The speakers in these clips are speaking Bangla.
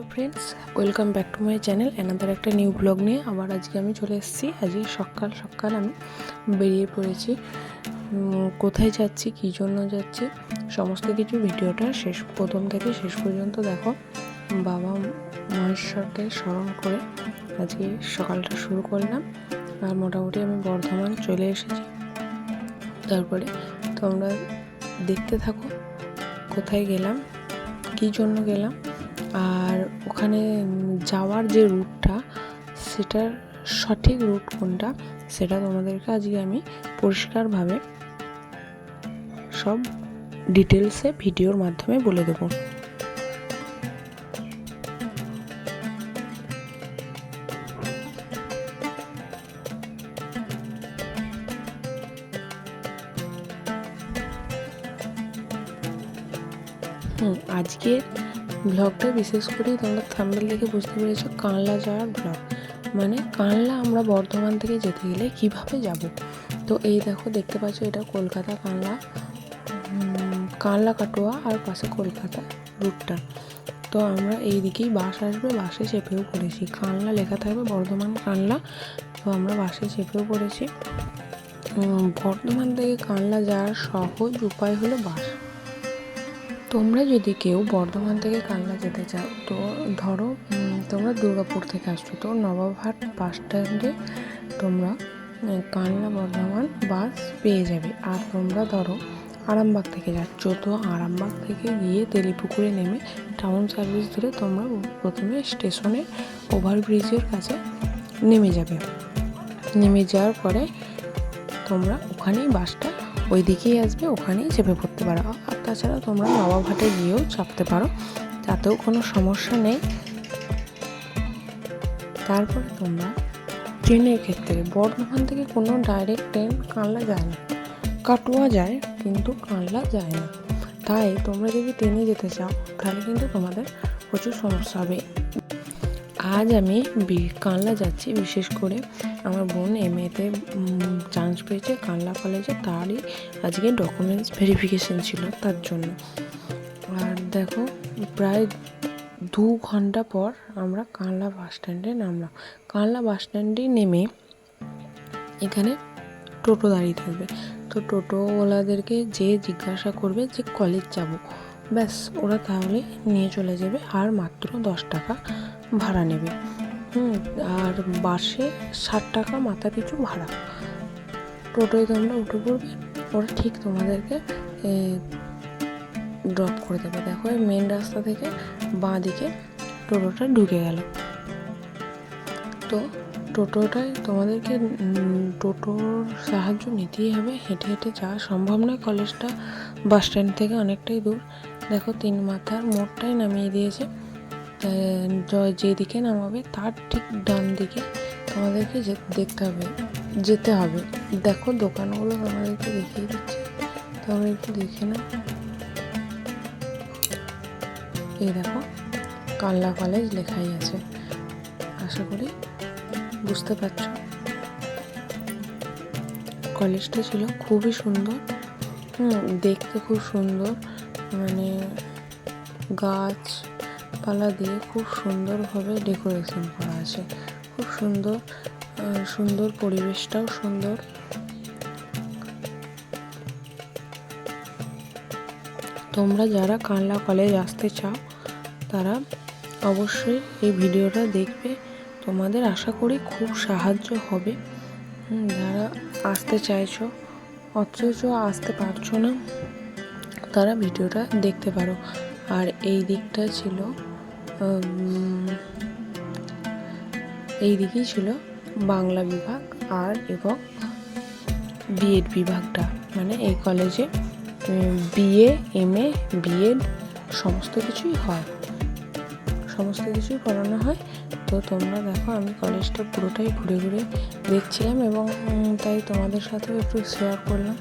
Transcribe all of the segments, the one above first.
Hello friends welcome back to my channel another একটা নিউ ব্লগ নিয়ে আবার আজকে আমি চলে এসেছি। আজকে সকাল সকাল আমি বেরিয়ে পড়েছি। কোথায় যাচ্ছি, কী জন্য যাচ্ছি, সমস্ত কিছু ভিডিওটা শেষ, প্রথম থেকে শেষ পর্যন্ত দেখো। বাবা মহেশ্বরকে স্মরণ করে আজকে সকালটা শুরু করলাম আর মোটামুটি আমি বর্ধমান চলে এসেছি। তারপরে তোমরা দেখতে থাকো কোথায় গেলাম, কী জন্য গেলাম আর ওখানে যাওয়ার যে রুটটা, সেটার সঠিক রুট কোনটা, সেটা তোমাদেরকে আজকে আমি পরিষ্কারভাবে সব ডিটেলসে ভিডিওর মাধ্যমে বলে দেবো। আজকে ব্লগটা বিশেষ করে তোমরা থাম্বেল দেখে বুঝতে পেরেছ কানলা যাওয়ার ব্লগ মানে কানলা আমরা বর্ধমান থেকে যেতে গেলে কীভাবে যাব? তো এই দেখো, দেখতে পাচ্ছ এটা কলকাতা কানলা। কানলা কাটোয়া আর পাশে কলকাতা রুটটা তো আমরা এই দিকেই বাস আসবে, বাসে চেপেও পড়েছি। কানলা লেখা থাকবে বর্ধমান কানলা। তো আমরা বাসে চেপেও পড়েছি। বর্ধমান থেকে কানলা যাওয়ার সহজ উপায় হলো বাস। তোমরা যদি কেউ বর্ধমান থেকে কালনা যেতে চাও, তো ধরো তোমরা দুর্গাপুর থেকে আসছো, তো নবাবহাট বাস স্ট্যান্ডে তোমরা কালনা বর্ধমান বাস পেয়ে যাবে। আর তোমরা ধরো, আরামবাগ থেকে যাচ্ছ, তো আরামবাগ থেকে গিয়ে তেলিপুকুরে নেমে টাউন সার্ভিস ধরে তোমরা প্রথমে স্টেশনে ওভারব্রিজের কাছে নেমে যাবে। নেমে যাওয়ার পরে তোমরা ওখানেই বাসটা ওই দিকেই আসবে, ওখানেই চেপে পড়তে পারো। আর তাছাড়া তোমরা বাবা নবাবহাটে গিয়েও চাপতে পারো, তাতেও কোনো সমস্যা নেই। তারপরে তোমরা ট্রেনের ক্ষেত্রে, বর্ধমান থেকে কোনো ডাইরেক্ট ট্রেন কানলা যায় না। কাটোয়া যায়, কিন্তু কানলা যায় না। তাই তোমরা যদি ট্রেনে যেতে চাও, তাহলে কিন্তু তোমাদের প্রচুর সমস্যা হবে। আজ আমি কানলা যাচ্ছি, বিশেষ করে আমার বোন এম এতে চান্স পেয়েছে কানলা কলেজে তারই আজকে ডকুমেন্টস ভেরিফিকেশন ছিল তার জন্য। আর দেখো, প্রায় দু ঘণ্টা পর আমরা কানলা বাস স্ট্যান্ডে নামলাম। কানলা বাস স্ট্যান্ডে নেমে এখানে টোটো দাঁড়িয়ে থাকবে। তো টোটোওয়ালাদেরকে যে জিজ্ঞাসা করবে যে কলেজ যাব, ব্যাস ওরা তাহলে নিয়ে চলে যাবে। আর মাত্র দশ টাকা ভাড়া নেবে। হুম, আর বাসে ষাট টাকা মাথা পিছু ভাড়া। টোটোয় তোমরা উঠে পড়বে ওরা ঠিক তোমাদেরকে ড্রপ করে দেবে। দেখো মেন রাস্তা থেকে বাঁ দিকে টোটোটা ঢুকে গেল। তো টোটোটায় তোমাদেরকে টোটোর সাহায্য নিতেই হবে। হেঁটে হেঁটে যাওয়া সম্ভব নয়। কলেজটা বাস স্ট্যান্ড থেকে অনেকটাই দূর। দেখো, তিন মাথার মোড়টাই নামিয়ে দিয়েছে। যেদিকে নামাবে, তার ঠিক ডান দিকে তোমাদেরকে দেখতে হবে, যেতে হবে। দেখো, দোকানগুলো আমাদেরকে দেখিয়ে দিচ্ছে। তোমরা একটু দেখে নাও। এই দেখো, কাল্লা কলেজ লেখাই আছে। আশা করি বুঝতে পারছ। কলেজটা ছিল খুবই সুন্দর। হুম, দেখতে খুব সুন্দর। মানে গাছপালা দিয়ে খুব সুন্দরভাবে ডেকোরেশন করা আছে। খুব সুন্দর সুন্দর পরিবেশটাও সুন্দর। তোমরা যারা কানলা কলেজ আসতে চাও, তারা অবশ্যই এই ভিডিওটা দেখবে। তোমাদের আশা করি খুব সাহায্য হবে। যারা আসতে চাইছো, অথচ আসতে পারছ না, তারা ভিডিওটা দেখতে পারো। আর এই দিকটা ছিল এই দিকেই ছিল বাংলা বিভাগ আর এবং বিএড বিভাগটা। মানে এই কলেজে বিএ এম এ বিএড সমস্ত কিছুই হয়। সমস্ত কিছুই পড়ানো হয়। তো তোমরা দেখো, আমি কলেজটা পুরোটাই ঘুরে ঘুরে দেখছিলাম এবং তাই তোমাদের সাথেও একটু শেয়ার করলাম।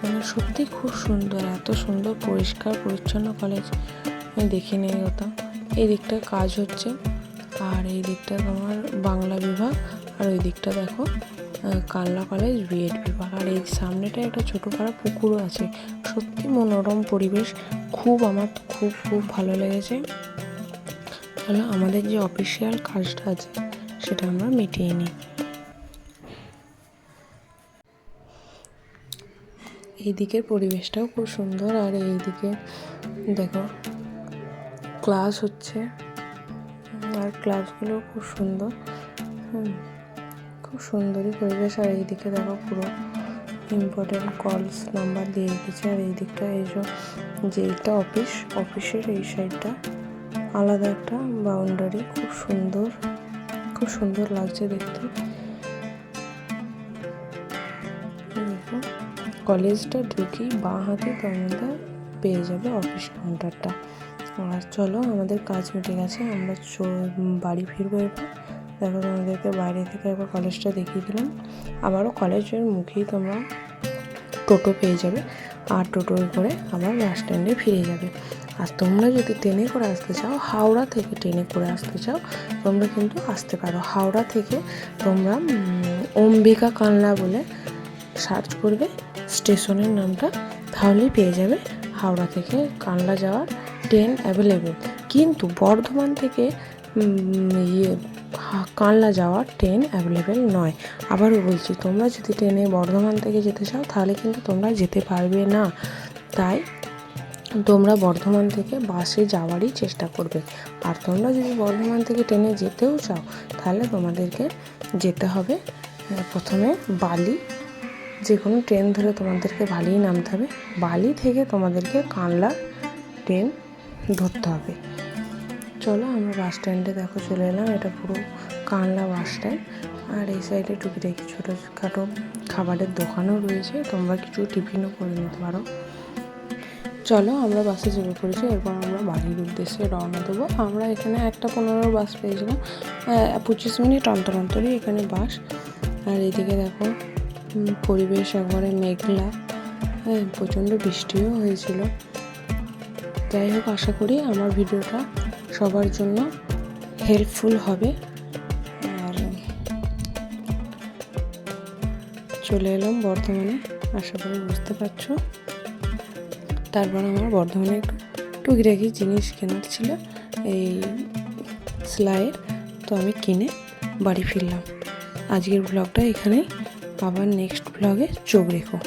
মানে সত্যি খুব সুন্দর, এত সুন্দর, পরিষ্কার, পরিচ্ছন্ন কলেজ আমি দেখিনি ওটা। এই দিকটা কাজ হচ্ছে। আর এই দিকটা তোমার বাংলা বিভাগ, আর ওই দিকটা দেখো কালনা কলেজ বিএড বিভাগ। আর এই সামনেটা একটা ছোটো পাড়া পুকুরও আছে। সত্যি মনোরম পরিবেশ। খুব আমার খুব খুব ভালো লেগেছে। চলো আমাদের যে অফিসিয়াল কাজটা আছে, সেটা আমরা মিটিয়ে নিই। এই দিকের পরিবেশটাও খুব সুন্দর। আর এইদিকে দেখো ক্লাস হচ্ছে। আর ক্লাসগুলো খুব সুন্দর। খুব সুন্দরই পরিবেশ। আর এইদিকে দেখো পুরো ইম্পর্টেন্ট কলস নাম্বার দিয়ে রেখেছে আর এই দিকটা এই যে এটা অফিস অফিসের এই সাইডটা আলাদা একটা বাউন্ডারি খুব সুন্দর খুব সুন্দর লাগছে দেখতে। কলেজটা ঢুকি বাঁ হাতে তোমরা পেয়ে যাবে অফিস কাউন্টারটা আর চলো, আমাদের কাজ মিটে গেছে, আমরা বাড়ি ফিরবো এবার। দেখো তোমাদেরকে বাইরে থেকে একবার কলেজটা দেখিয়ে দিলাম। আবারও কলেজের মুখেই তোমরা টোটো পেয়ে যাবে, আর টোটোয় করে আবার বাস স্ট্যান্ডে ফিরে যাবে। আর তোমরা যদি ট্রেনে করে আসতে চাও, হাওড়া থেকে ট্রেনে করে আসতে চাও, তোমরা কিন্তু আসতে পারো। হাওড়া থেকে তোমরা অম্বিকা কানলা বলে সার্চ করবে, স্টেশনের নামটা, তাহলেই পেয়ে যাবে হাওড়া থেকে কানলা যাওয়ার ট্রেন অ্যাভেলেবেল কিন্তু বর্ধমান থেকে ইয়ে কানলা যাওয়ার ট্রেন অ্যাভেলেবেল নয়। আবারও বলছি, তোমরা যদি ট্রেনে বর্ধমান থেকে যেতে চাও, তাহলে কিন্তু তোমরা যেতে পারবে না। তাই তোমরা বর্ধমান থেকে বাসে যাওয়ারই চেষ্টা করবে। আর তোমরা যদি বর্ধমান থেকে ট্রেনে যেতেও চাও, তাহলে তোমাদেরকে যেতে হবে প্রথমে বালি। যে কোনো ট্রেন ধরে তোমাদেরকে বালিই নামতে হবে। বালি থেকে তোমাদেরকে কানলা ট্রেন ধরতে হবে। চলো আমরা বাস স্ট্যান্ডে দেখো চলে এলাম, এটা পুরো কানলা বাস স্ট্যান্ড আর এই সাইডে টুকিটাকি ছোটোখাটো খাবারের দোকানও রয়েছে, তোমরা কিছু টিফিনও করে নিতে পারো। চলো আমরা বাসে চেপে পড়েছি, এরপর আমরা বাড়ির উদ্দেশ্যে রওনা দেবো। আমরা এখানে একটা পনেরো বাস পেয়েছিলাম পঁচিশ মিনিট অন্তর অন্তরই এখানে বাস আর এদিকে দেখো পরিবেশ একবারে মেঘলা হ্যাঁ প্রচণ্ড বৃষ্টিও হয়েছিল। যাই হোক, আশা করি আমার ভিডিওটা সবার জন্য হেল্পফুল হবে। আর চলে এলাম বর্ধমানে, আশা করি বুঝতে পারছ। তারপর আমার বর্ধমানে একটু টুকিটাকি জিনিস কেনার ছিল, এই সেলাইয়ের। তো আমি কিনে বাড়ি ফিরলাম। আজকের ব্লগটা এখানেই। আবার নেক্সট ব্লগে চোখ রেখো।